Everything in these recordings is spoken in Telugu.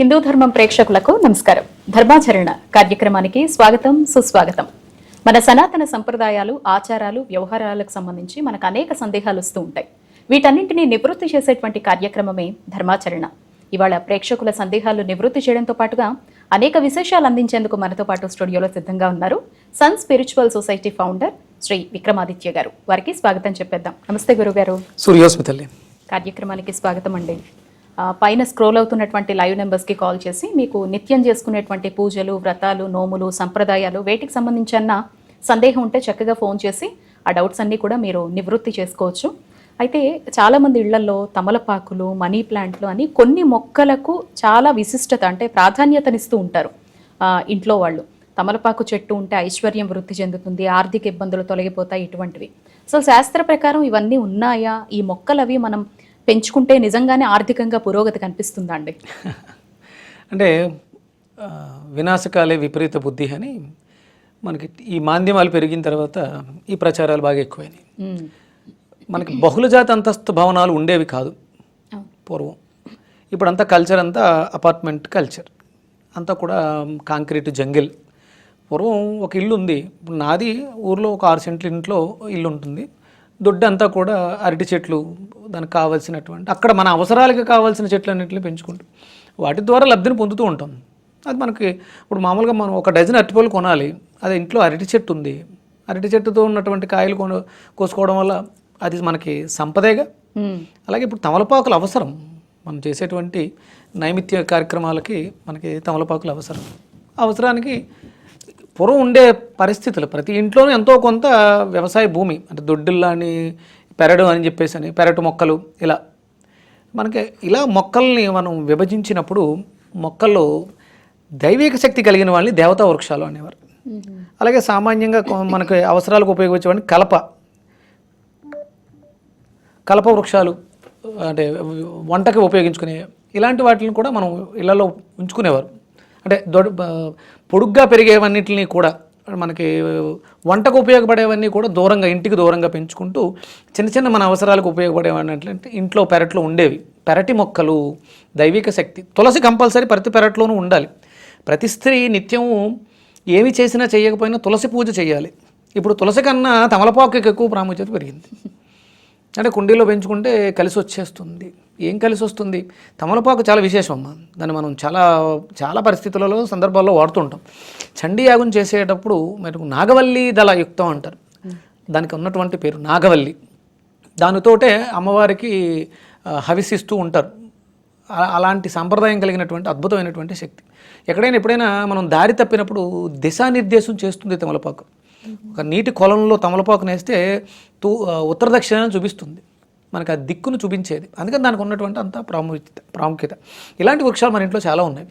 హిందూ ధర్మం ప్రేక్షకులకు నమస్కారం. ధర్మాచరణ కార్యక్రమానికి స్వాగతం సుస్వాగతం. మన సనాతన సంప్రదాయాలు ఆచారాలు వ్యవహారాలకు సంబంధించి మనకు అనేక సందేహాలు వస్తూ ఉంటాయి. వీటన్నింటినీ నివృత్తి చేసేటువంటి కార్యక్రమమే ధర్మాచరణ. ఇవాళ ప్రేక్షకుల సందేహాలు నివృత్తి చేయడంతో పాటుగా అనేక విశేషాలు అందించేందుకు మనతో పాటు స్టూడియోలో సిద్ధంగా ఉన్నారు Sun Spiritual Society founder Shri Vikramaditya garu. వారికి స్వాగతం చెప్పేద్దాం. నమస్తే గురుగారు. తల్లి. కార్యక్రమానికి స్వాగతం అండి. పైన స్క్రోల్ అవుతున్నటువంటి లైవ్ నెంబర్స్కి కాల్ చేసి మీకు నిత్యం చేసుకునేటువంటి పూజలు వ్రతాలు నోములు సంప్రదాయాలు వేటికి సంబంధించిన సందేహం ఉంటే చక్కగా ఫోన్ చేసి ఆ డౌట్స్ అన్నీ కూడా మీరు నివృత్తి చేసుకోవచ్చు. అయితే చాలామంది ఇళ్ళలో తమలపాకులు మనీ ప్లాంట్లు అని కొన్ని మొక్కలకు చాలా విశిష్టత అంటే ప్రాధాన్యతనిస్తూ ఉంటారు ఇంట్లో వాళ్ళు. తమలపాకు చెట్టు ఉంటే ఐశ్వర్యం వృద్ధి చెందుతుంది ఆర్థిక ఇబ్బందులు తొలగిపోతాయి ఇటువంటివి. సో శాస్త్ర ప్రకారం ఇవన్నీ ఉన్నాయా? ఈ మొక్కలు అవి మనం పెంచుకుంటే నిజంగానే ఆర్థికంగా పురోగతి కనిపిస్తుందా అండి అంటే వినాశకాలే విపరీత బుద్ధి అని మనకి ఈ మాధ్యమాలు పెరిగిన తర్వాత ఈ ప్రచారాలు బాగా ఎక్కువైనాయి. మనకి బహుళజాతి అంతస్తు భవనాలు ఉండేవి కాదు. పూర్వం. ఇప్పుడు అంతా కల్చర్ అంతా అపార్ట్మెంట్ కల్చర్ అంతా కూడా కాంక్రీట్ జంగిల్ పూర్వం ఒక ఇల్లు ఉంది ఇప్పుడు నాది ఊర్లో ఒక ఆరు సెంట్ల ఇంట్లో ఇల్లు ఉంటుంది దొడ్డి అంతా కూడా అరటి చెట్లు దానికి కావాల్సినటువంటి అక్కడ మన అవసరాలకి కావాల్సిన చెట్లు అన్నింటిని పెంచుకుంటాం వాటి ద్వారా లబ్ధిని పొందుతూ ఉంటాం. అది మనకి ఇప్పుడు మామూలుగా మనం ఒక డజన్ అరటిపళ్ళు కొనాలి అదే ఇంట్లో అరటి చెట్టు ఉంది. అరటి చెట్టుతో ఉన్నటువంటి కాయలు కొను కోసుకోవడం వల్ల అది మనకి సంపదేగా. అలాగే ఇప్పుడు తమలపాకులు అవసరం. మనం చేసేటువంటి నైమిత్య కార్యక్రమాలకి మనకి తమలపాకులు అవసరం. అవసరానికి పూర్వం ఉండే పరిస్థితులు. ప్రతి ఇంట్లోనూ ఎంతో కొంత వ్యవసాయ భూమి అంటే దొడ్డిల్లాని పెరడు అని చెప్పేసి అని పెరటు మొక్కలు ఇలా. మనకి ఇలా మొక్కల్ని మనం విభజించినప్పుడు మొక్కల్లో దైవిక శక్తి కలిగిన వాళ్ళని దేవతా వృక్షాలు అనేవారు. అలాగే సామాన్యంగా మనకి అవసరాలకు ఉపయోగించేవాడిని కలప. కలప వృక్షాలు అంటే వంటకి ఉపయోగించుకునే ఇలాంటి వాటిని కూడా మనం ఇళ్ళలో ఉంచుకునేవారు. అంటే దొడ్ పొడుగ్గా పెరిగేవన్నిటిని కూడా మనకి వంటకు ఉపయోగపడేవన్నీ కూడా దూరంగా ఇంటికి దూరంగా పెంచుకుంటూ చిన్న చిన్న మన అవసరాలకు ఉపయోగపడేవన్నట్లంటే ఇంట్లో పెరట్లో ఉండేవి. పెరటి మొక్కలు దైవిక శక్తి తులసి కంపల్సరీ ప్రతి పెరట్లోనూ ఉండాలి. ప్రతి స్త్రీ నిత్యం ఏమి చేసినా చేయకపోయినా తులసి పూజ చేయాలి. ఇప్పుడు తులసి కన్నా తమలపాకుకి ఎక్కువ ప్రాముఖ్యత పెరిగింది. అంటే కుండీలో పెంచుకుంటే కలిసి వచ్చేస్తుంది ఏం కలిసి వస్తుంది? తమలపాకు చాలా విశేషం అమ్మా. దాన్ని మనం చాలా చాలా పరిస్థితులలో సందర్భాల్లో వాడుతుంటాం. చండీ యాగం చేసేటప్పుడు మనకు నాగవల్లి దళ యుక్తం అంటారు. దానికి ఉన్నటువంటి పేరు నాగవల్లి. దానితోటే అమ్మవారికి హవిసిస్తూ ఉంటారు. అలాంటి సాంప్రదాయం కలిగినటువంటి అద్భుతమైనటువంటి శక్తి. ఎక్కడైనా ఎప్పుడైనా మనం దారి తప్పినప్పుడు దిశానిర్దేశం చేస్తుంది తమలపాకు. ఒక నీటి కొలంలో తమలపాకు నేస్తే తూ ఉత్తర దక్షిణాన్ని చూపిస్తుంది. మనకు ఆ దిక్కును చూపించేది. అందుకని దానికి ఉన్నటువంటి అంత ప్రాముఖ్యత ప్రాముఖ్యత. ఇలాంటి వృక్షాలు మన ఇంట్లో చాలా ఉన్నాయి.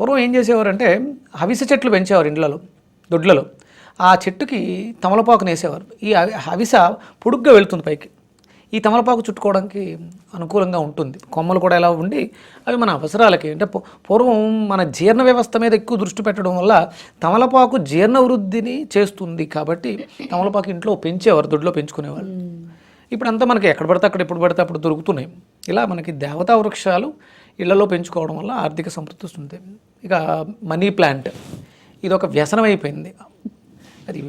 పూర్వం ఏం చేసేవారంటే హవిస చెట్లు పెంచేవారు ఇండ్లలో దొడ్లలో. ఆ చెట్టుకి తమలపాకు నేసేవారు. ఈ హవిస పొడుగ్గా వెళుతుంది పైకి. ఈ తమలపాకు చుట్టుకోవడానికి అనుకూలంగా ఉంటుంది. కొమ్మలు కూడా ఎలా ఉండి అవి మన అవసరాలకి అంటే పూ- పూర్వం మన జీర్ణ వ్యవస్థ మీద ఎక్కువ దృష్టి పెట్టడం వల్ల తమలపాకు జీర్ణ వృద్ధిని చేస్తుంది కాబట్టి తమలపాకు ఇంట్లో పెంచేవారు దొడ్లో పెంచుకునేవాళ్ళు. ఇప్పుడు అంతా మనకి ఎక్కడ పడితే అక్కడ ఎప్పుడు పడితే అప్పుడు దొరుకుతున్నాయి. ఇలా మనకి దేవతా వృక్షాలు ఇళ్ళలో పెంచుకోవడం వల్ల ఆర్థిక సమృద్ధి వస్తుంది. ఇక మనీ ప్లాంట్ ఇది ఒక వ్యసనం అయిపోయింది. అది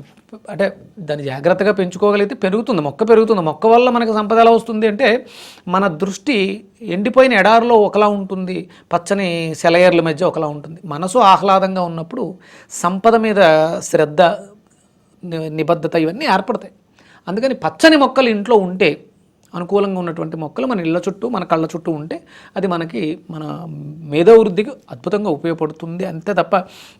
అంటే దాన్ని జాగ్రత్తగా పెంచుకోగలిగితే పెరుగుతుంది మొక్క పెరుగుతుంది. మొక్క వల్ల మనకు సంపద ఎలా వస్తుంది అంటే మన దృష్టి ఎండిపోయిన ఎడారిలో ఒకలా ఉంటుంది పచ్చని సెలయర్ల మధ్య ఒకలా ఉంటుంది. మనసు ఆహ్లాదంగా ఉన్నప్పుడు సంపద మీద శ్రద్ధ నిబద్ధత ఇవన్నీ ఏర్పడతాయి. అందుకని పచ్చని మొక్కలు ఇంట్లో ఉంటే అనుకూలంగా ఉన్నటువంటి మొక్కలు మన ఇళ్ళ చుట్టూ మన కళ్ళ చుట్టూ ఉంటే అది మనకి మన మేధో వృద్ధికి అద్భుతంగా ఉపయోగపడుతుంది. అంతే తప్ప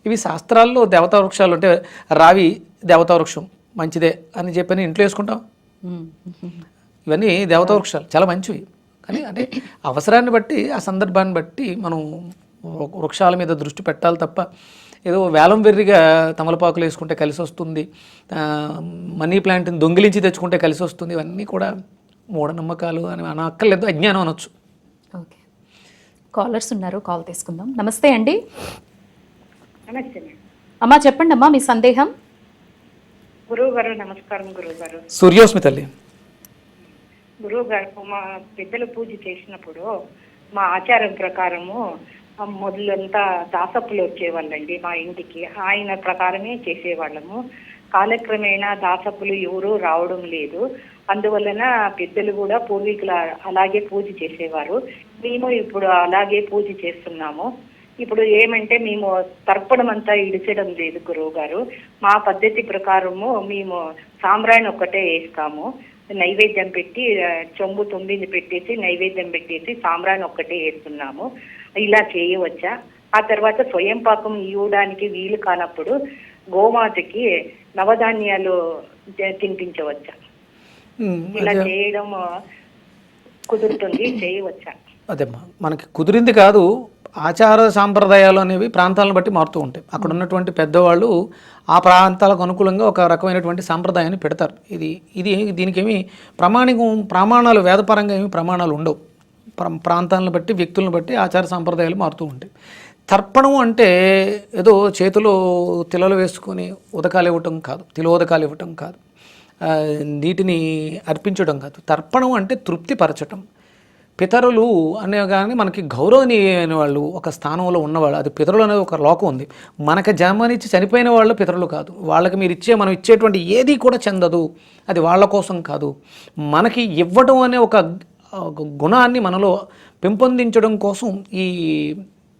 ఇవి శాస్త్రాల్లో దేవతా వృక్షాలు అంటే రావి దేవతా వృక్షం మంచిదే అని చెప్పని ఇంట్లో వేసుకుంటాం. ఇవన్నీ దేవతా వృక్షాలు చాలా మంచివి. కానీ అంటే అవసరాన్ని బట్టి ఆ సందర్భాన్ని బట్టి మనం వృ- వృక్షాల మీద దృష్టి పెట్టాలి తప్ప ఏదో వేలం వెర్రిగా తమలపాకులు వేసుకుంటే కలిసి వస్తుంది మనీ ప్లాంట్ని దొంగిలించి తెచ్చుకుంటే కలిసి వస్తుంది ఇవన్నీ కూడా మూఢనమ్మకాలు అని అనక్కర్లేదు అజ్ఞానం అనొచ్చు. ఓకే. కాలర్స్ ఉన్నారు కాల్ తీసుకుందాం. నమస్తే అండి. నమస్తే అమ్మా చెప్పండి అమ్మా మీ సందేహం? గురువు గారు నమస్కారం గురువు గారు సూర్యోస్మి తల్లి. గురువు గారు మా పెద్దలు పూజ చేసినప్పుడు మా ఆచారం ప్రకారము మొదలంతా దాసప్పులు వచ్చేవాళ్ళండి మా ఇంటికి. ఆయన ప్రకారమే చేసేవాళ్ళము. కాలక్రమేణా దాసప్పులు ఎవరూ రావడం లేదు. అందువలన పెద్దలు కూడా పూర్వీకులు అలాగే పూజ చేసేవారు. మేము ఇప్పుడు అలాగే పూజ చేస్తున్నాము. ఇప్పుడు ఏమంటే మేము తర్పణం అంతా ఇడిచడం లేదు గురువు గారు మా పద్ధతి ప్రకారము మేము సాంబ్రాణి ఒక్కటే వేస్తాము. నైవేద్యం పెట్టి చెంబు తొమ్మిది పెట్టేసి నైవేద్యం పెట్టేసి సాంబ్రాణి ఒక్కటే వేస్తున్నాము. ఇలా చేయవచ్చా? ఆ తర్వాత స్వయం పాకం ఇవ్వడానికి వీలు కానప్పుడు గోమాతకి నవధాన్యాలు తినిపించవచ్చా? ఇలా చేయడం కుదురుతుంది చేయవచ్చా? అదేమ్మా మనకి కుదిరింది కాదు ఆచార సాంప్రదాయాలు అనేవి ప్రాంతాలను బట్టి మారుతూ ఉంటాయి. అక్కడ ఉన్నటువంటి పెద్దవాళ్ళు ఆ ప్రాంతాలకు అనుకూలంగా ఒక రకమైనటువంటి సాంప్రదాయాన్ని పెడతారు. ఇది ఇది దీనికి ఏమి ప్రామాణికం ప్రమాణాలు వేదపరంగా ఏమి ప్రమాణాలు ఉండవు. ప్రాంతాలను బట్టి వ్యక్తులను బట్టి ఆచార సాంప్రదాయాలు మారుతూ ఉంటాయి. తర్పణం అంటే ఏదో చేతిలో తిలలు వేసుకొని ఉదకాలు ఇవ్వటం కాదు తిలోదకాలు ఇవ్వటం కాదు నీటిని అర్పించడం కాదు. తర్పణం అంటే తృప్తిపరచటం. పితరులు అనే కానీ మనకి గౌరవనీయమైన వాళ్ళు ఒక స్థానంలో ఉన్నవాళ్ళు అది పితరులు అనేది ఒక లోకం ఉంది. మనకి జన్మనిచ్చి చనిపోయిన వాళ్ళు పితరులు కాదు. వాళ్ళకి మీరు ఇచ్చే మనం ఇచ్చేటువంటి ఏది కూడా చెందదు. అది వాళ్ళ కోసం కాదు. మనకి ఇవ్వడం అనే ఒక గుణాన్ని మనలో పెంపొందించడం కోసం ఈ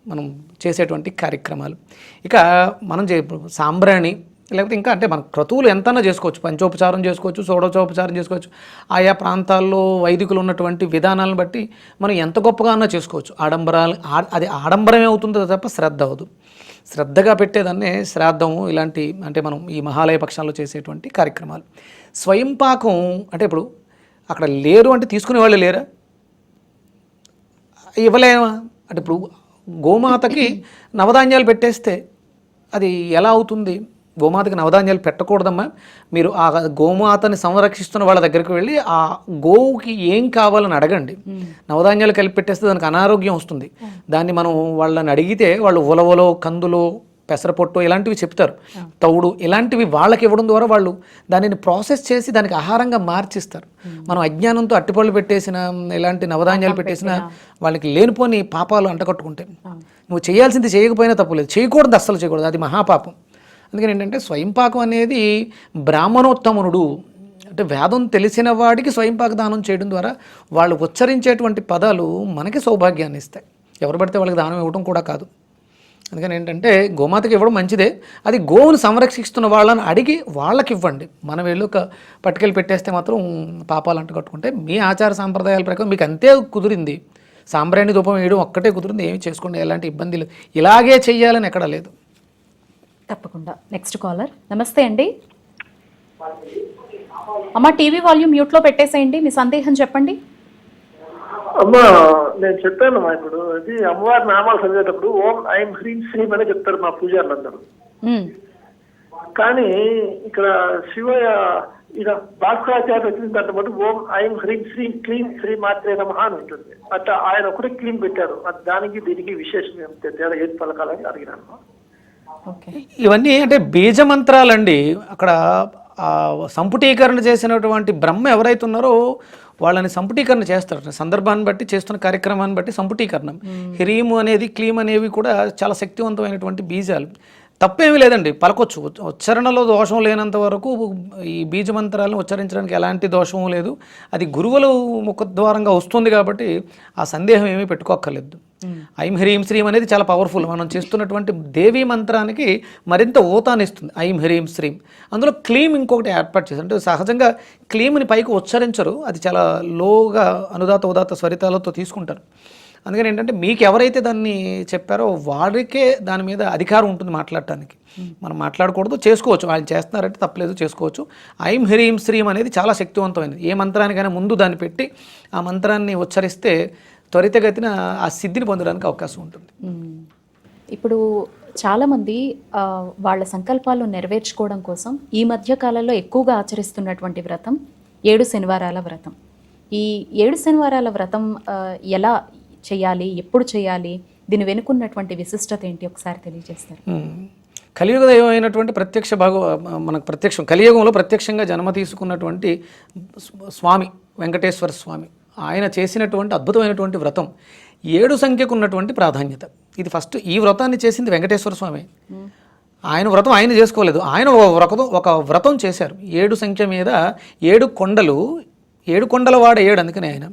మనం చేసేటువంటి కార్యక్రమాలు. ఇక మనం చే సాంబ్రాణి లేకపోతే ఇంకా అంటే మన క్రతువులు ఎంతైనా చేసుకోవచ్చు. పంచోపచారం చేసుకోవచ్చు షోడోచోపచారం చేసుకోవచ్చు. ఆయా ప్రాంతాల్లో వైదికులు ఉన్నటువంటి విధానాలను బట్టి మనం ఎంత గొప్పగా అన్నా చేసుకోవచ్చు. ఆడంబరాలు ఆ- అది ఆడంబరమే అవుతుందో తప్ప శ్రద్ధ అవదు శ్రద్ధగా పెట్టేదాన్నే శ్రాద్ధము ఇలాంటి అంటే మనం ఈ మహాలయ పక్షాల్లో చేసేటువంటి కార్యక్రమాలు. స్వయం పాకం అంటే ఇప్పుడు అక్కడ లేరు అంటే తీసుకునే వాళ్ళు లేరా? ఇవ్వలేమా? అంటే ఇప్పుడు గోమాతకి నవధాన్యాలు పెట్టేస్తే అది ఎలా అవుతుంది? గోమాతకి నవధాన్యాలు పెట్టకూడదమ్మా. మీరు ఆ గోమాతని సంరక్షిస్తున్న వాళ్ళ దగ్గరికి వెళ్ళి ఆ గోవుకి ఏం కావాలని అడగండి. నవధాన్యాలు కలిపి పెట్టేస్తే దానికి అనారోగ్యం వస్తుంది. దాన్ని మనం వాళ్ళని అడిగితే వాళ్ళు ఉలవలో కందులో పెసరపొట్టు ఇలాంటివి చెప్తారు. తౌడు ఇలాంటివి వాళ్ళకి ఇవ్వడం ద్వారా వాళ్ళు దానిని ప్రాసెస్ చేసి దానికి ఆహారంగా మార్చిస్తారు. మనం అజ్ఞానంతో అట్టిపళ్ళు పెట్టేసిన ఇలాంటి నవధాన్యాలు పెట్టేసిన వాళ్ళకి లేనిపోని పాపాలు అంటకట్టుకుంటాయి నువ్వు చేయాల్సింది చేయకపోయినా తప్పులేదు చేయకూడదు అస్సలు చేయకూడదు. అది మహాపాపం. అందుకని ఏంటంటే స్వయంపాకం అనేది బ్రాహ్మణోత్తమునుడు అంటే వేదం తెలిసిన వాడికి స్వయంపాక దానం చేయడం ద్వారా వాళ్ళు ఉచ్చరించేటువంటి పదాలు మనకి సౌభాగ్యాన్ని ఇస్తాయి. ఎవరు పడితే వాళ్ళకి దానం ఇవ్వడం కూడా కాదు. అందుకని ఏంటంటే గోమాతకి ఇవ్వడం మంచిదే. అది గోవును సంరక్షిస్తున్న వాళ్ళని అడిగి వాళ్ళకి ఇవ్వండి మనం వెళ్ళి ఒక పట్టుకెళ్ళి పెట్టేస్తే మాత్రం పాపాలు అంటు కట్టుకుంటే మీ ఆచార సాంప్రదాయాల ప్రకారం మీకు అంతే కుదిరింది. సాంబ్రాణి ధూపం వేయడం ఒక్కటే కుదిరింది ఏమి చేసుకోండి ఎలాంటి ఇబ్బంది లేదు. ఇలాగే చెయ్యాలని ఎక్కడా లేదు. తప్పకుండా. నెక్స్ట్ కాలర్ నమస్తే అండి. అమ్మ టీవీ వాల్యూమ్ మ్యూట్లో పెట్టేసేయండి. మీ సందేహం చెప్పండి. అమ్మా నేను చెప్పాను మా ఇప్పుడు. ఇది అమ్మవారి నామాలు చదివేటప్పుడు ఓం ఐం హ్రీం శ్రీం అనే చెప్తారు మా పూజారులు అందరూ. కానీ ఇక్కడ శివయ్య ఇక భాస్కరాచార్య వచ్చిన దాంట్లో మటు ఓం ఐం హ్రీం శ్రీం క్లీం శ్రీ మాత్రే నమః అని ఉంటుంది. అట్లా ఆయన ఒకటే క్లీం పెట్టారు. అది దానికి దీనికి విశేషం ఏం తేడా ఏది పలకాలని అడిగినాను. ఓకే. ఇవన్నీ అంటే బీజ మంత్రాలండి అక్కడ ఆ సంపుటీకరణ చేసినటువంటి బ్రహ్మ ఎవరైతే ఉన్నారో వాళ్ళని సంపుటీకరణ చేస్తారు. సందర్భాన్ని బట్టి చేస్తున్న కార్యక్రమాన్ని బట్టి సంపుటీకరణం. హిరీము అనేది క్లీమ్ అనేవి కూడా చాలా శక్తివంతమైనటువంటి బీజాలు. తప్పేమీ లేదండి. పలకొచ్చు. ఉచ్చ- ఉచ్చారణలో దోషం లేనంత వరకు ఈ బీజ మంత్రాలను ఉచ్చరించడానికి ఎలాంటి దోషము లేదు. అది గురువుల ముఖద్వారంగా వస్తుంది కాబట్టి ఆ సందేహం ఏమీ పెట్టుకోక్కర్లేదు. ఐం హ్రీం శ్రీం అనేది చాలా పవర్ఫుల్. మనం చేస్తున్నటువంటి దేవీ మంత్రానికి మరింత ఊతాన్ని ఇస్తుంది. ఐం హ్రీం శ్రీం. అందులో క్లీమ్ ఇంకొకటి ఏర్పాటు చేశారు. అంటే సహజంగా క్లీమ్ని పైకి ఉచ్చరించరు. అది చాలా లోగా అనుదాత ఉదాత స్వరితాలతో తీసుకుంటారు. అందుకని ఏంటంటే మీకు ఎవరైతే దాన్ని చెప్పారో వారికే దాని మీద అధికారం ఉంటుంది మాట్లాడటానికి. మనం మాట్లాడకూడదు చేసుకోవచ్చు. వాళ్ళు చేస్తున్నారంటే తప్పలేదు చేసుకోవచ్చు. ఐం హ్రీం శ్రీం అనేది చాలా శక్తివంతమైనది. ఏ మంత్రానికైనా ముందు దాన్ని పెట్టి ఆ మంత్రాన్ని ఉచ్చరిస్తే త్వరితగతిన ఆ సిద్ధిని పొందడానికి అవకాశం ఉంటుంది. ఇప్పుడు చాలామంది వాళ్ళ సంకల్పాలు నెరవేర్చుకోవడం కోసం ఈ మధ్య కాలంలో ఎక్కువగా ఆచరిస్తున్నటువంటి వ్రతం ఏడు శనివారాల వ్రతం ఈ ఏడు శనివారాల వ్రతం ఎలా చేయాలి ఎప్పుడు చేయాలి దీని వెనుకున్నటువంటి విశిష్టత ఏంటి ఒకసారి తెలియజేస్తారు. కలియుగ దైవం అయినటువంటి ప్రత్యక్ష భాగ మనకు ప్రత్యక్షం కలియుగంలో ప్రత్యక్షంగా జన్మ తీసుకున్నటువంటి స్వ- స్వామి వెంకటేశ్వర స్వామి ఆయన చేసినటువంటి అద్భుతమైనటువంటి వ్రతం ఏడు సంఖ్యకు ఉన్నటువంటి ప్రాధాన్యత. ఇది ఫస్ట్ ఈ వ్రతాన్ని చేసింది వెంకటేశ్వర స్వామి. ఆయన వ్రతం ఆయన చేసుకోలేదు. ఆయన ఒక వ్రతం ఒక వ్రతం చేశారు. ఏడు సంఖ్య మీద ఏడు కొండలు ఏడు కొండల వాడ ఏడు అందుకనే ఆయన.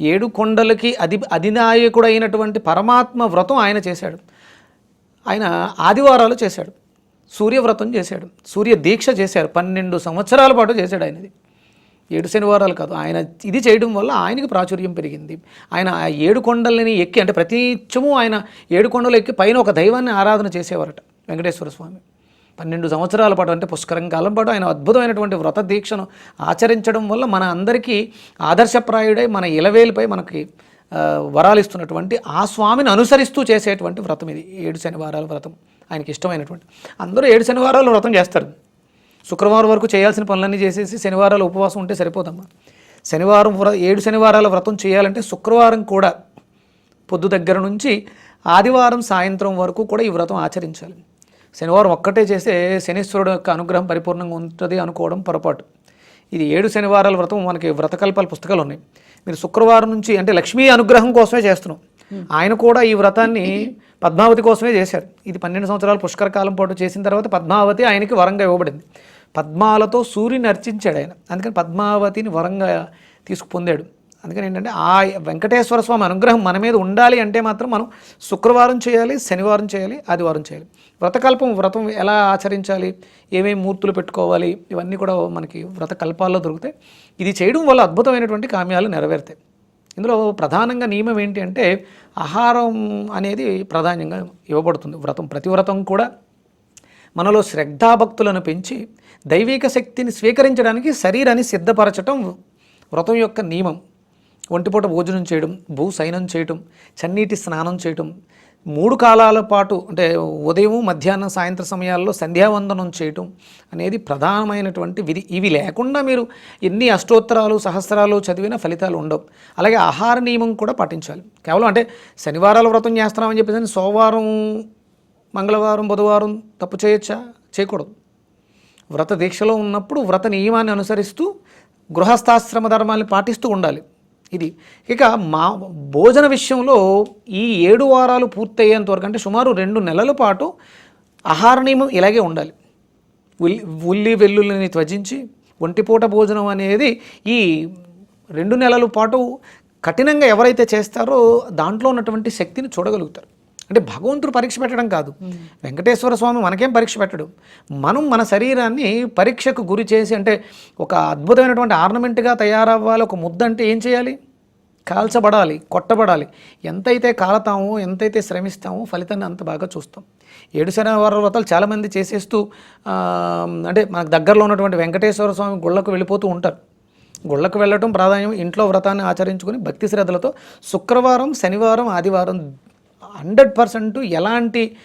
ఏడు కొండలకి అధి అధినాయకుడు అయినటువంటి పరమాత్మ వ్రతం ఆయన చేశాడు. ఆయన ఆదివారాలు చేశాడు. సూర్యవ్రతం చేశాడు. సూర్య దీక్ష చేశారు. పన్నెండు సంవత్సరాల పాటు చేశాడు ఆయనది. ఏడు శనివారాలు కాదు. ఆయన ఇది చేయడం వల్ల ఆయనకి ప్రాచుర్యం పెరిగింది. ఆయన ఆ ఏడు కొండలని ఎక్కి అంటే ప్రతిత్యము ఆయన ఏడు కొండలు ఎక్కి పైన ఒక దైవాన్ని ఆరాధన చేసేవారట వెంకటేశ్వర స్వామి. పన్నెండు సంవత్సరాల పాటు అంటే పుష్కరం కాలం పాటు ఆయన అద్భుతమైనటువంటి వ్రత దీక్షను ఆచరించడం వల్ల మన అందరికీ ఆదర్శప్రాయుడై మన ఇలవేలిపై మనకి వరాలిస్తున్నటువంటి వరాలు ఇస్తున్నటువంటి ఆ స్వామిని అనుసరిస్తూ చేసేటువంటి వ్రతం ఇది. ఏడు శనివారాల వ్రతం ఆయనకి ఇష్టమైనటువంటి. అందరూ ఏడు శనివారాలు వ్రతం చేస్తారు. శుక్రవారం వరకు చేయాల్సిన పనులన్నీ చేసేసి శనివారాలు ఉపవాసం ఉంటే సరిపోదమ్మా. శనివారం వ్ర ఏడు శనివారాల వ్రతం చేయాలంటే శుక్రవారం కూడా పొద్దు దగ్గర నుంచి ఆదివారం సాయంత్రం వరకు కూడా ఈ వ్రతం ఆచరించాలి. శనివారం ఒక్కటే చేస్తే శనీశ్వరుడు యొక్క అనుగ్రహం పరిపూర్ణంగా ఉంటుంది అనుకోవడం పొరపాటు. ఇది ఏడు శనివారాల వ్రతం మనకి వ్రతకల్పాల పుస్తకాలు ఉన్నాయి. మీరు శుక్రవారం నుంచి అంటే లక్ష్మీ అనుగ్రహం కోసమే చేస్తున్నాం. ఆయన కూడా ఈ వ్రతాన్ని పద్మావతి కోసమే చేశారు. ఇది పన్నెండు సంవత్సరాలు పుష్కర కాలం పాటు చేసిన తర్వాత పద్మావతి ఆయనకి వరంగా ఇవ్వబడింది. పద్మాలతో సూర్యుని అర్చించాడు ఆయన. అందుకని పద్మావతిని వరంగా తీసుకు పొందాడు అందుకని ఏంటంటే ఆ వెంకటేశ్వర స్వామి అనుగ్రహం మన మీద ఉండాలి అంటే మాత్రం మనం శుక్రవారం చేయాలి శనివారం చేయాలి ఆదివారం చేయాలి. వ్రతకల్పం వ్రతం ఎలా ఆచరించాలి ఏమేమి మూర్తులు పెట్టుకోవాలి ఇవన్నీ కూడా మనకి వ్రతకల్పాల్లో దొరుకుతాయి. ఇది చేయడం వల్ల అద్భుతమైనటువంటి కామ్యాలు నెరవేరుతాయి. ఇందులో ప్రధానంగా నియమం ఏంటి అంటే ఆహారం అనేది ప్రాధాన్యంగా ఇవ్వబడుతుంది. వ్రతం ప్రతి వ్రతం కూడా మనలో శ్రద్ధాభక్తులను పెంచి దైవిక శక్తిని స్వీకరించడానికి శరీరాన్ని సిద్ధపరచటం వ్రతం యొక్క నియమం. ఒంటిపూట భోజనం చేయడం భూ శయనం చేయటం చన్నీటి స్నానం చేయటం మూడు కాలాల పాటు అంటే ఉదయం మధ్యాహ్నం సాయంత్రం సమయాల్లో సంధ్యావందనం చేయటం అనేది ప్రధానమైనటువంటి విధి. ఇవి లేకుండా మీరు ఎన్ని అష్టోత్తరాలు సహస్రాలు చదివినా ఫలితాలు ఉండవు. అలాగే ఆహార నియమం కూడా పాటించాలి. కేవలం అంటే శనివారాల వ్రతం చేస్తున్నామని చెప్పేసి సోమవారం మంగళవారం బుధవారం తప్పు చేయొచ్చా? చేయకూడదు. వ్రత దీక్షలో ఉన్నప్పుడు వ్రత నియమాన్ని అనుసరిస్తూ గృహస్థాశ్రమ ధర్మాన్ని పాటిస్తూ ఉండాలి. ఇది. ఇక మా భోజన విషయంలో ఈ ఏడు వారాలు పూర్తయ్యేంత వరకు అంటే సుమారు రెండు నెలల పాటు ఆహార నియమం ఇలాగే ఉండాలి. ఉల్లి ఉల్లి వెల్లుల్లిని త్వజించి ఒంటిపూట భోజనం అనేది ఈ రెండు నెలల పాటు కఠినంగా ఎవరైతే చేస్తారో దాంట్లో ఉన్నటువంటి శక్తిని చూడగలుగుతారు. అంటే భగవంతుడు పరీక్ష పెట్టడం కాదు. వెంకటేశ్వర స్వామి మనకేం పరీక్ష పెట్టడు. మనం మన శరీరాన్ని పరీక్షకు గురి చేసి అంటే ఒక అద్భుతమైనటువంటి ఆర్నమెంట్గా తయారవ్వాలి ఒక ముద్ద అంటే ఏం చేయాలి? కాల్చబడాలి కొట్టబడాలి. ఎంతైతే కాలతామో ఎంతైతే శ్రమిస్తామో ఫలితాన్ని అంత బాగా చూస్తాం. ఏడు శనివారం వ్రతాలు చాలామంది చేసేస్తూ అంటే మనకు దగ్గరలో ఉన్నటువంటి వెంకటేశ్వర స్వామి గుళ్ళకు వెళ్ళిపోతూ ఉంటారు. గుళ్ళకు వెళ్ళటం ప్రాధాన్యం ఇంట్లో వ్రతాన్ని ఆచరించుకుని భక్తి శ్రద్ధలతో శుక్రవారం శనివారం ఆదివారం హండ్రెడ్ పర్సెంట్ ఎలాంటి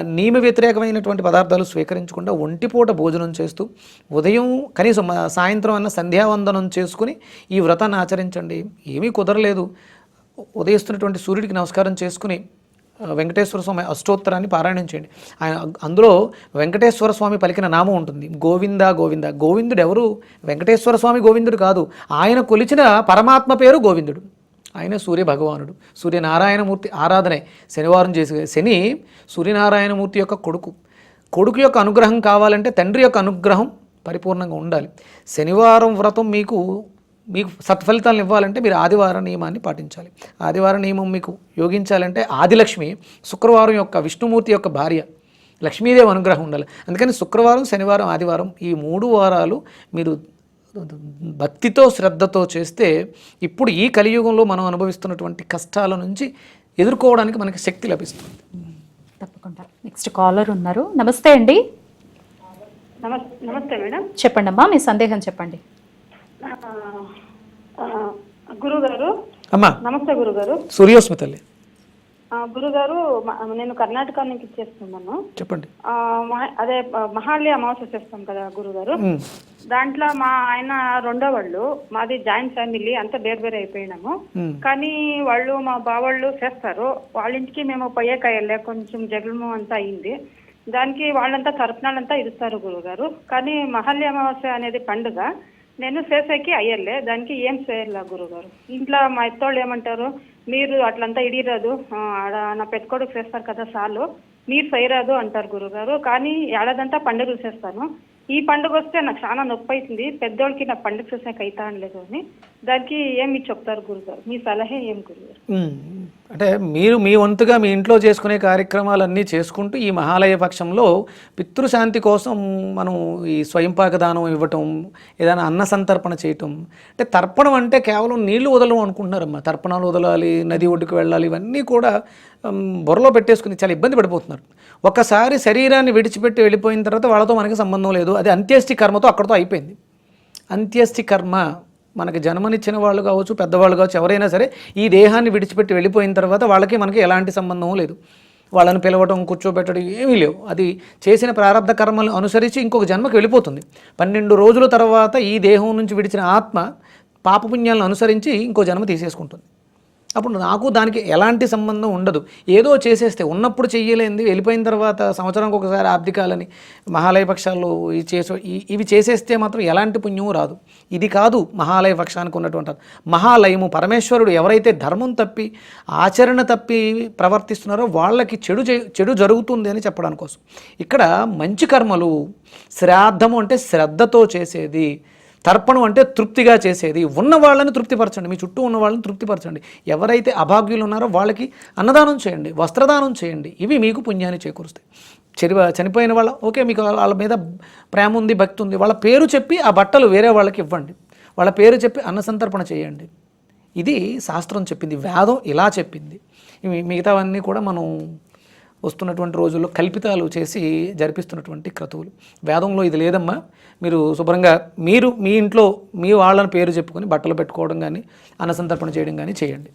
నియమ వ్యతిరేకమైనటువంటి పదార్థాలు స్వీకరించకుండా ఒంటిపూట భోజనం చేస్తూ ఉదయం కనీసం సాయంత్రం అన్న సంధ్యావందనం చేసుకుని ఈ వ్రతాన్ని ఆచరించండి. ఏమీ కుదరలేదు. ఉదయిస్తున్నటువంటి సూర్యుడికి నమస్కారం చేసుకుని వెంకటేశ్వర స్వామి అష్టోత్తరాన్ని పారాయణం చేయండి. ఆయన అందులో వెంకటేశ్వర స్వామి పలికిన నామం ఉంటుంది. గోవింద గోవింద. గోవిందుడు ఎవరు? వెంకటేశ్వర స్వామి గోవిందుడు కాదు. ఆయన కొలిచిన పరమాత్మ పేరు గోవిందుడు. ఆయన సూర్య భగవానుడు సూర్యనారాయణమూర్తి ఆరాధనే శనివారం చేసే శని సూర్యనారాయణమూర్తి యొక్క కొడుకు. కొడుకు యొక్క అనుగ్రహం కావాలంటే తండ్రి యొక్క అనుగ్రహం పరిపూర్ణంగా ఉండాలి. శనివారం వ్రతం మీకు మీకు సత్ఫలితాలను ఇవ్వాలంటే మీరు ఆదివార నియమాన్ని పాటించాలి. ఆదివారం నియమం మీకు యోగించాలంటే ఆదిలక్ష్మి శుక్రవారం యొక్క విష్ణుమూర్తి యొక్క భార్య లక్ష్మీదేవి అనుగ్రహం ఉండాలి. అందుకని శుక్రవారం శనివారం ఆదివారం ఈ మూడు వారాలు మీరు భక్తితో శ్రద్ధతో చేస్తే ఇప్పుడు ఈ కలియుగంలో మనం అనుభవిస్తున్నటువంటి కష్టాల నుంచి ఎదుర్కోవడానికి మనకి శక్తి లభిస్తుంది. తప్పకుండా. నెక్స్ట్ కాలర్ ఉన్నారు. నమస్తే అండి. నమస్తే మేడం. చెప్పండి అమ్మా మీ సందేహం చెప్పండి. గురుగారు. అమ్మా. నమస్తే గురుగారు. సూర్యోస్మి తల్లి. గురుగారు నేను కర్ణాటక నుంచి చేస్తున్నాను. చెప్పండి. అదే మహాళి అమావాస్య చేస్తాం కదా గురుగారు. దాంట్లో మా ఆయన రెండో వాళ్ళు మాది జాయింట్ ఫ్యామిలీ అంతా వేరు వేరు అయిపోయినాము. కానీ వాళ్ళు మా బావాళ్ళు చేస్తారు. వాళ్ళ ఇంటికి మేము పోయేకాయలే కొంచెం జగలము అంతా అయింది. దానికి వాళ్ళంతా తరపునాలంతా ఇస్తారు గురుగారు. కానీ మహల్లి అమావాస్య అనేది పండుగ. నేను చేసేకి అయ్యలే దానికి ఏం చేయలే గురుగారు. ఇంట్లో మా ఎత్తోళ్ళు ఏమంటారు? మీరు అట్లంతా ఇడిరాదు. ఆడ నా పెట్టుకోడుకు కొడుకు చేస్తారు కదా సార్లు. మీరు చేయరాదు అంటారు గురుగారు. కానీ ఏడాదంతా పండుగ చూసేస్తాను. ఈ పండుగ వస్తే నాకు చాలా నొప్పి అవుతుంది పెద్దోళ్ళకి నా పండుగ చూసాక అవుతా అనలేదు అని. దానికి ఏమి చెప్తారు గురుగారు? మీ సలహా ఏం గురుగారు? అంటే మీరు మీ వంతుగా మీ ఇంట్లో చేసుకునే కార్యక్రమాలన్నీ చేసుకుంటూ ఈ మహాలయ పక్షంలో పితృశాంతి కోసం మనం ఈ స్వయంపాక దానం ఇవ్వటం ఏదైనా అన్న సంతర్పణ చేయటం. అంటే తర్పణం అంటే కేవలం నీళ్ళు వదలడం అనుకుంటున్నారమ్మా. తర్పణాలు వదలాలి నది ఒడ్డుకు వెళ్ళాలి ఇవన్నీ కూడా బుర్రలో పెట్టేసుకుని చాలా ఇబ్బంది పడిపోతున్నారు. ఒకసారి శరీరాన్ని విడిచిపెట్టి వెళ్ళిపోయిన తర్వాత వాళ్ళతో మనకి సంబంధం లేదు. అది అంత్యేష్టి కర్మతో అక్కడితో అయిపోయింది. అంత్యష్టి కర్మ మనకి జన్మనిచ్చిన వాళ్ళు కావచ్చు పెద్దవాళ్ళు కావచ్చు ఎవరైనా సరే ఈ దేహాన్ని విడిచిపెట్టి వెళ్ళిపోయిన తర్వాత వాళ్ళకి మనకి ఎలాంటి సంబంధం లేదు. వాళ్ళని పిలవటం కూర్చోబెట్టడం ఏమీ లేవు. అది చేసిన ప్రారంభ కర్మలను అనుసరించి ఇంకొక జన్మకి వెళ్ళిపోతుంది. పన్నెండు రోజుల తర్వాత ఈ దేహం నుంచి విడిచిన ఆత్మ పాపపుణ్యాలను అనుసరించి ఇంకో జన్మ తీసేసుకుంటుంది. అప్పుడు నాకు దానికి ఎలాంటి సంబంధం ఉండదు. ఏదో చేసేస్తే ఉన్నప్పుడు చెయ్యలేంది వెళ్ళిపోయిన తర్వాత సంవత్సరానికి ఒకసారి ఆర్థికాలని మహాలయ పక్షాల్లో ఇవి చేసే ఇవి చేసేస్తే మాత్రం ఎలాంటి పుణ్యము రాదు. ఇది కాదు మహాలయ పక్షానికి ఉన్నటువంటి మహాలయము పరమేశ్వరుడు ఎవరైతే ధర్మం తప్పి ఆచరణ తప్పి ప్రవర్తిస్తున్నారో వాళ్ళకి చెడు చెడు జరుగుతుంది అని చెప్పడానికి కోసం. ఇక్కడ మంచి కర్మలు శ్రాద్ధము అంటే శ్రద్ధతో చేసేది. తర్పణం అంటే తృప్తిగా చేసేది. ఉన్న వాళ్ళని తృప్తిపరచండి. మీ చుట్టూ ఉన్న వాళ్ళని తృప్తిపరచండి. ఎవరైతే అభాగ్యులు ఉన్నారో వాళ్ళకి అన్నదానం చేయండి. వస్త్రదానం చేయండి. ఇవి మీకు పుణ్యాన్ని చేకూరుస్తాయి. చని చనిపోయిన వాళ్ళ ఓకే మీకు వాళ్ళ మీద ప్రేమ ఉంది భక్తి ఉంది. వాళ్ళ పేరు చెప్పి ఆ బట్టలు వేరే వాళ్ళకి ఇవ్వండి. వాళ్ళ పేరు చెప్పి అన్న సంతర్పణ చేయండి. ఇది శాస్త్రం చెప్పింది. వేదం ఇలా చెప్పింది. మిగతావన్నీ కూడా మనం వస్తున్నటువంటి రోజుల్లో కల్పితాలు చేసి జరిపిస్తున్నటువంటి క్రతువులు. వేదంలో ఇది లేదమ్మా. మీరు శుభ్రంగా మీరు మీ ఇంట్లో మీ వాళ్ళని పేరు చెప్పుకొని బట్టలు పెట్టుకోవడం కానీ అన్నసంతర్పణ చేయడం కానీ చేయండి.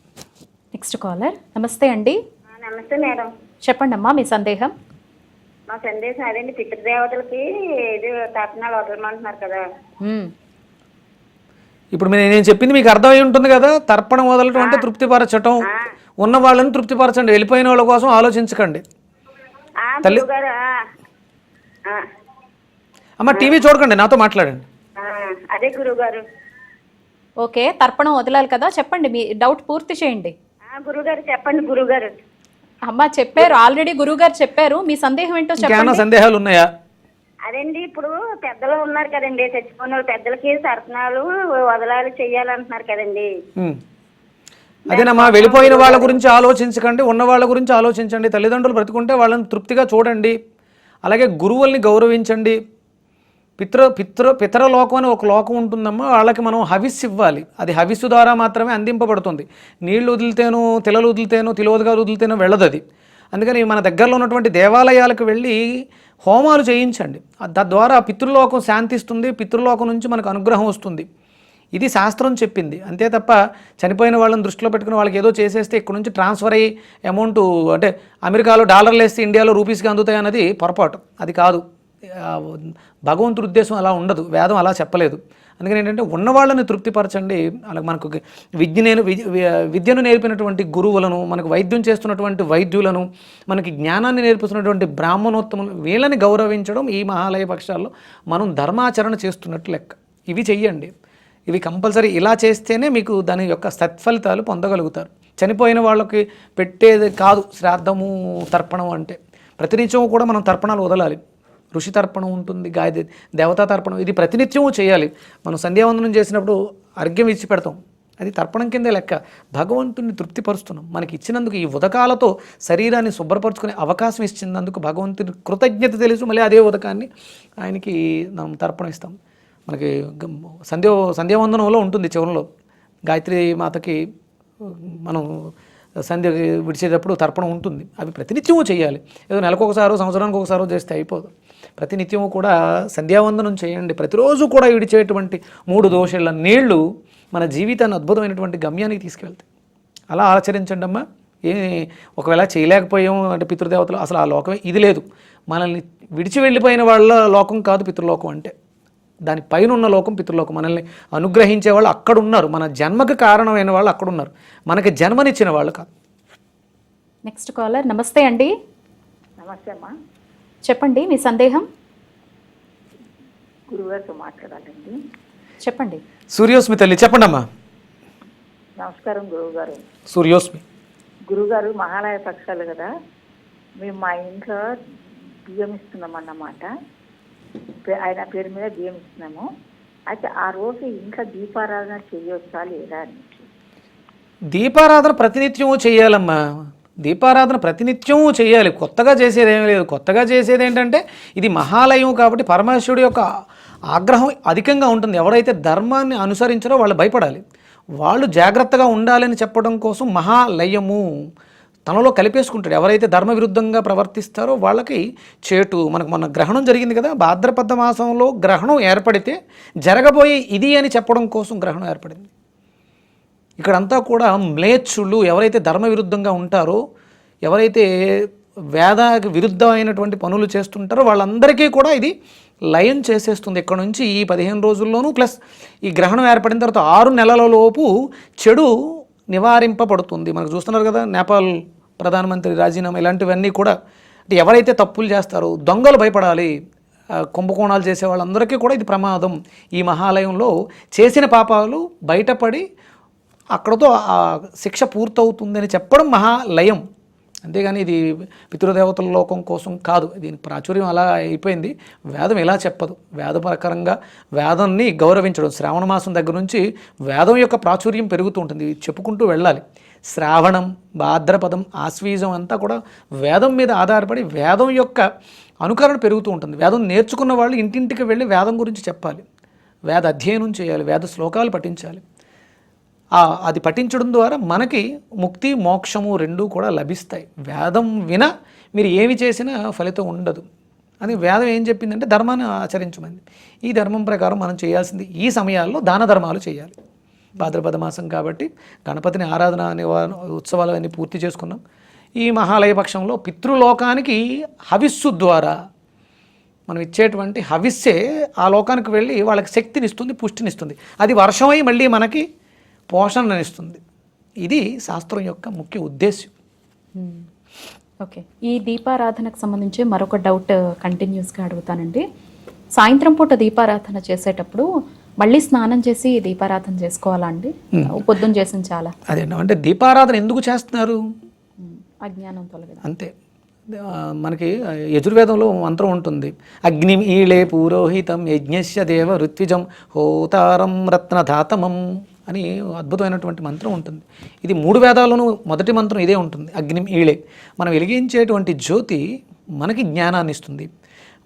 నెక్స్ట్ కాలర్ నమస్తే అండి. నమస్తే మేడం. చెప్పండి అమ్మా మీ సందేహం. మా సందేశం అదేంటి పితృదేవతలకి ఇది తర్పణాలు వదలమంటున్నారు కదా. ఇప్పుడు మీరు నేను చెప్పింది మీకు అర్థమై ఉంటుంది కదా. తర్పణం వదలటం అంటే తృప్తిపరచటం. ఉన్న వాళ్ళని తృప్తిపరచండి. వెళ్ళిపోయిన వాళ్ళ కోసం ఆలోచించకండి. ఆ గురుగారు ఆ, ఆ, అమ్మ టీవీ చూడకండి నాతో మాట్లాడండి. అదే గురుగారు ఓకే తర్పణం వదలాలి కదా చెప్పండి మీ డౌట్ పూర్తి చేయండి. ఆ గురుగారు చెప్పండి గురుగారు అమ్మా చెప్పారు ఆల్రెడీ గురువుగారు చెప్పారు మీ సందేహం ఏంటో చెప్పండి. సందేహాలు ఉన్నాయా? అదేండి ఇప్పుడు పెద్దలు ఉన్నారు కదండి చచ్చిపోయిన వాళ్ళు పెద్దలకి తర్పణాలు వదలాలి చెయ్యాలంటున్నారు కదండి. అదేనమ్మా వెళ్ళిపోయిన వాళ్ళ గురించి ఆలోచించకండి ఉన్న వాళ్ళ గురించి ఆలోచించండి తల్లిదండ్రులు బ్రతుకుంటే వాళ్ళని తృప్తిగా చూడండి అలాగే గురువుల్ని గౌరవించండి. పితృ పిత్ర పితరలోకం అని ఒక లోకం ఉంటుందమ్మా వాళ్ళకి మనం హవిస్ ఇవ్వాలి. అది హవిస్సు ద్వారా మాత్రమే అందింపబడుతుంది. నీళ్ళు వదిలితేనో తిలలు వదిలితేనో తిలోదగాలు వదిలితేనో వెళ్ళదు అది అందుకని మన దగ్గరలో ఉన్నటువంటి దేవాలయాలకు వెళ్ళి హోమాలు చేయించండి. తద్వారా పితృలోకం శాంతిస్తుంది పితృలోకం నుంచి మనకు అనుగ్రహం వస్తుంది. ఇది శాస్త్రం చెప్పింది. అంతే తప్ప చనిపోయిన వాళ్ళని దృష్టిలో పెట్టుకుని వాళ్ళకి ఏదో చేసేస్తే ఇక్కడ నుంచి ట్రాన్స్ఫర్ అయ్యి అమౌంట్ అంటే అమెరికాలో డాలర్లు వేస్తే ఇండియాలో రూపీస్గా అందుతాయి అన్నది పొరపాటు. అది కాదు. భగవంతుడి ఉద్దేశం అలా ఉండదు. వేదం అలా చెప్పలేదు. అందుకని ఏంటంటే ఉన్నవాళ్ళని తృప్తిపరచండి. అలా మనకు విద్య నేను విద్యను నేర్పినటువంటి గురువులను మనకు వైద్యం చేస్తున్నటువంటి వైద్యులను మనకి జ్ఞానాన్ని నేర్పిస్తున్నటువంటి బ్రాహ్మణోత్తములు వీళ్ళని గౌరవించడం ఈ మహాలయ పక్షాల్లో మనం ధర్మాచరణ చేస్తున్నట్టు లెక్క. ఇవి చెయ్యండి. ఇవి కంపల్సరీ ఇలా చేస్తేనే మీకు దాని యొక్క సత్ఫలితాలు పొందగలుగుతారు. చనిపోయిన వాళ్ళకి పెట్టేది కాదు శ్రాద్ధము తర్పణం అంటే. ప్రతినిత్యం కూడా మనం తర్పణాలు వదలాలి. ఋషి తర్పణం ఉంటుంది గాయ దేవతా తర్పణం ఇది ప్రతినిత్యము చేయాలి. మనం సంధ్యావందనం చేసినప్పుడు అర్ఘ్యం ఇచ్చి పెడతాం. అది తర్పణం కిందే లెక్క. భగవంతుని తృప్తిపరుస్తున్నాం. మనకి ఇచ్చినందుకు ఈ ఉదకాలతో శరీరాన్ని శుభ్రపరచుకునే అవకాశం ఇచ్చినందుకు భగవంతుని కృతజ్ఞత తెలుసు. మళ్ళీ అదే ఉదకాన్ని ఆయనకి మనం తర్పణం ఇస్తాం. మనకి గమ్- సంధ్య సంధ్యావందనంలో ఉంటుంది చివరిలో. గాయత్రి మాతకి మనం సంధ్య విడిచేటప్పుడు తర్పణం ఉంటుంది. అవి ప్రతినిత్యము చేయాలి. ఏదో నెలకొకసారో సంవత్సరానికి ఒకసారో చేస్తే అయిపోదు. ప్రతినిత్యము కూడా సంధ్యావందనం చేయండి. ప్రతిరోజు కూడా విడిచేటువంటి మూడు దోషల నీళ్ళు మన జీవితాన్ని అద్భుతమైనటువంటి గమ్యానికి తీసుకెళ్తాయి. అలా ఆచరించండి అమ్మా. ఏ ఒకవేళ చేయలేకపోయాం అంటే పితృదేవతలు అసలు ఆ లోకమే ఇది లేదు. మనల్ని విడిచి వెళ్ళిపోయిన వాళ్ళ లోకం కాదు పితృలోకం అంటే. దాని పైన ఉన్న లోకం పితృలోకం. మనల్ని అనుగ్రహించే వాళ్ళు అక్కడ ఉన్నారు మన జన్మకు కారణమైన వాళ్ళు అక్కడ ఉన్నారు మనకి జన్మనిచ్చిన వాళ్ళు కాదు. నెక్స్ట్ కాలర్ నమస్తే అండి. నమస్తే అమ్మా. చెప్పండి మీ సందేహం? గురుగారితో మాట్లాడాలండి. చెప్పండి. సూర్యోస్మి తల్లి చెప్పండి అమ్మా నమస్కారం గురువుగారు. సూర్యోస్మి. గురుగారు మహాలయ పక్షాలు కదా? మేము మా ఇంట్లో బియ్యం ఇస్తున్నాం అన్నమాట ఆయన పేరు మీద బియ్యం ఇస్తున్నాము. అయితే ఆ రోజు ఇంకా దీపారాధన చేయొచ్చా లేదా అని దీపారాధన ప్రతినిత్యము చేయాలమ్మా. దీపారాధన ప్రతినిత్యము చేయాలి. కొత్తగా చేసేది ఏమీ లేదు. కొత్తగా చేసేది ఏంటంటే ఇది మహాలయం కాబట్టి పరమేశ్వరుడు యొక్క ఆగ్రహం అధికంగా ఉంటుంది. ఎవరైతే ధర్మాన్ని అనుసరించారో వాళ్ళు భయపడాలి. వాళ్ళు జాగ్రత్తగా ఉండాలని చెప్పడం కోసం మహాలయము తనలో కలిపేసుకుంటాడు. ఎవరైతే ధర్మ విరుద్ధంగా ప్రవర్తిస్తారో వాళ్ళకి చేటు మనకు మన గ్రహణం జరిగింది కదా భాద్రపద మాసంలో గ్రహణం ఏర్పడితే జరగబోయే ఇది అని చెప్పడం కోసం గ్రహణం ఏర్పడింది. ఇక్కడంతా కూడా మ్లేచ్చులు ఎవరైతే ధర్మ విరుద్ధంగా ఉంటారో ఎవరైతే వేద విరుద్ధమైనటువంటి పనులు చేస్తుంటారో వాళ్ళందరికీ కూడా ఇది లయం చేసేస్తుంది. ఇక్కడ నుంచి ఈ పదిహేను రోజుల్లోనూ ప్లస్ ఈ గ్రహణం ఏర్పడిన తర్వాత ఆరు నెలల లోపు చెడు నివారింపబడుతుంది. మనకు చూస్తున్నారు కదా నేపాల్ ప్రధానమంత్రి రాజీనామా ఇలాంటివన్నీ కూడా. అంటే ఎవరైతే తప్పులు చేస్తారో దొంగలు భయపడాలి కుంభకోణాలు చేసే వాళ్ళందరికీ కూడా ఇది ప్రమాదం. ఈ మహాలయంలో చేసిన పాపాలు బయటపడి అక్కడతో ఆ శిక్ష పూర్తవుతుందని చెప్పడం మహాలయం. అంతేగాని ఇది పితృదేవతల లోకం కోసం కాదు. దీని ప్రాచుర్యం అలా అయిపోయింది. వేదం ఇలా చెప్పదు. వేద ప్రకారంగా వేదాన్ని గౌరవించడం శ్రావణ మాసం దగ్గర నుంచి వేదం యొక్క ప్రాచుర్యం పెరుగుతూ ఉంటుంది. ఇది చెప్పుకుంటూ వెళ్ళాలి. శ్రావణం భాద్రపదం ఆశ్వీజం అంతా కూడా వేదం మీద ఆధారపడి వేదం యొక్క అనుకరణ పెరుగుతూ ఉంటుంది. వేదం నేర్చుకున్న వాళ్ళు ఇంటింటికి వెళ్ళి వేదం గురించి చెప్పాలి. వేద అధ్యయనం చేయాలి. వేద శ్లోకాలు పఠించాలి. అది పఠించడం ద్వారా మనకి ముక్తి మోక్షము రెండూ కూడా లభిస్తాయి. వేదం విన మీరు ఏమి చేసినా ఫలితం ఉండదు. అని వేదం ఏం చెప్పిందంటే ధర్మాన్ని ఆచరించమంది ఈ ధర్మం ప్రకారం మనం చేయాల్సింది ఈ సమయాల్లో దాన ధర్మాలు చేయాలి. భాద్రపద మాసం కాబట్టి గణపతిని ఆరాధన నివారణ ఉత్సవాలు అన్నీ పూర్తి చేసుకున్నాం. ఈ మహాలయ పక్షంలో పితృలోకానికి హవిస్సు ద్వారా మనం ఇచ్చేటువంటి హవిస్సే ఆ లోకానికి వెళ్ళి వాళ్ళకి శక్తినిస్తుంది పుష్టినిస్తుంది. అది వర్షమై మళ్ళీ మనకి పోషణనిస్తుంది ఇది శాస్త్రం యొక్క ముఖ్య ఉద్దేశం. ఓకే ఈ దీపారాధనకు సంబంధించి మరొక డౌట్ కంటిన్యూస్గా అడుగుతానండి. సాయంత్రం పూట దీపారాధన చేసేటప్పుడు మళ్ళీ స్నానం చేసి దీపారాధన చేసుకోవాలా అండి? పొద్దున్న చేసిన చాలా. అదే అంటే దీపారాధన ఎందుకు చేస్తున్నారు? మ్మ్. అజ్ఞానం తొలగడం అంతే. మనకి యజుర్వేదంలో మంత్రం ఉంటుంది. అగ్ని ఈళే పురోహితం యజ్ఞస్య దేవ ఋత్విజం హోతారం రత్నధాతమం. అని అద్భుతమైనటువంటి మంత్రం ఉంటుంది. ఇది మూడు వేదాల్లోనూ మొదటి మంత్రం ఇదే ఉంటుంది అగ్ని ఈళే. మనం వెలిగించేటువంటి జ్యోతి మనకి జ్ఞానాన్ని ఇస్తుంది.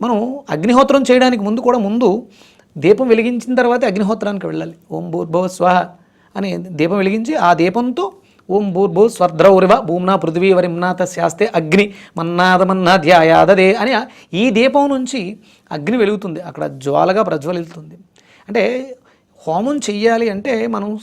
మనం అగ్నిహోత్రం చేయడానికి ముందు కూడా ముందు దీపం వెలిగించిన తర్వాత అగ్నిహోత్రానికి వెళ్ళాలి. ఓం భూర్భవ స్వహ అని దీపం వెలిగించి ఆ దీపంతో ఓం భూర్భూ స్వర్ద్రౌరివ భూమ్నా పృథివీ వరిమ్నా తస్యాస్తే అగ్ని మన్నాదమన్నాధ్యాయాదదే అని ఈ దీపం నుంచి అగ్ని వెలుగుతుంది. అక్కడ జ్వాలగా ప్రజ్వలిస్తుంది. అంటే హోమం చెయ్యాలి అంటే మనం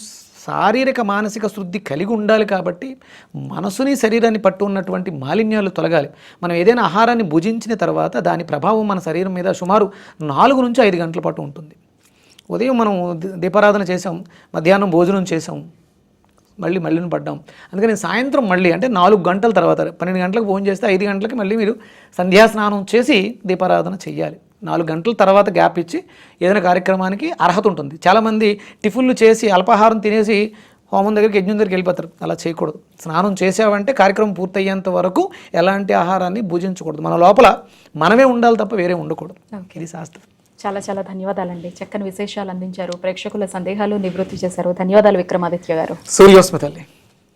శారీరక మానసిక శుద్ధి కలిగి ఉండాలి కాబట్టి మనసుని శరీరాన్ని పట్టు ఉన్నటువంటి మాలిన్యాలు తొలగాలి. మనం ఏదైనా ఆహారాన్ని భుజించిన తర్వాత దాని ప్రభావం మన శరీరం మీద సుమారు నాలుగు నుంచి ఐదు గంటల పాటు ఉంటుంది. ఉదయం మనం దీపారాధన చేసాం మధ్యాహ్నం భోజనం చేసాం మళ్ళీ మళ్ళీని పడ్డాం. అందుకని సాయంత్రం మళ్ళీ అంటే నాలుగు గంటల తర్వాత పన్నెండు గంటలకు ఫోన్ చేస్తే ఐదు గంటలకి మళ్ళీ మీరు సంధ్యా స్నానం చేసి దీపారాధన చెయ్యాలి. నాలుగు గంటల తర్వాత గ్యాప్ ఇచ్చి ఏదైనా కార్యక్రమానికి అర్హత ఉంటుంది. చాలామంది టిఫిన్లు చేసి అల్పాహారం తినేసి హోమం దగ్గరికి యజ్ఞం దగ్గరికి వెళ్ళిపోతారు. అలా చేయకూడదు. స్నానం చేసావంటే కార్యక్రమం పూర్తయ్యేంత వరకు ఎలాంటి ఆహారాన్ని భుజించకూడదు. మన లోపల మనమే ఉండాలి తప్ప వేరే ఉండకూడదు. ఇది శాస్త్రం. చాలా చాలా ధన్యవాదాలండి. చక్కని విశేషాలు అందించారు. ప్రేక్షకుల సందేహాలు నివృత్తి చేశారు. ధన్యవాదాలు విక్రమాదిత్య గారు. సూర్యోస్మితల్లి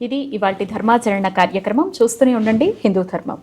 ఇది ఇవాల్టి ధర్మాచరణ కార్యక్రమం. చూస్తూనే ఉండండి. హిందూ ధర్మం.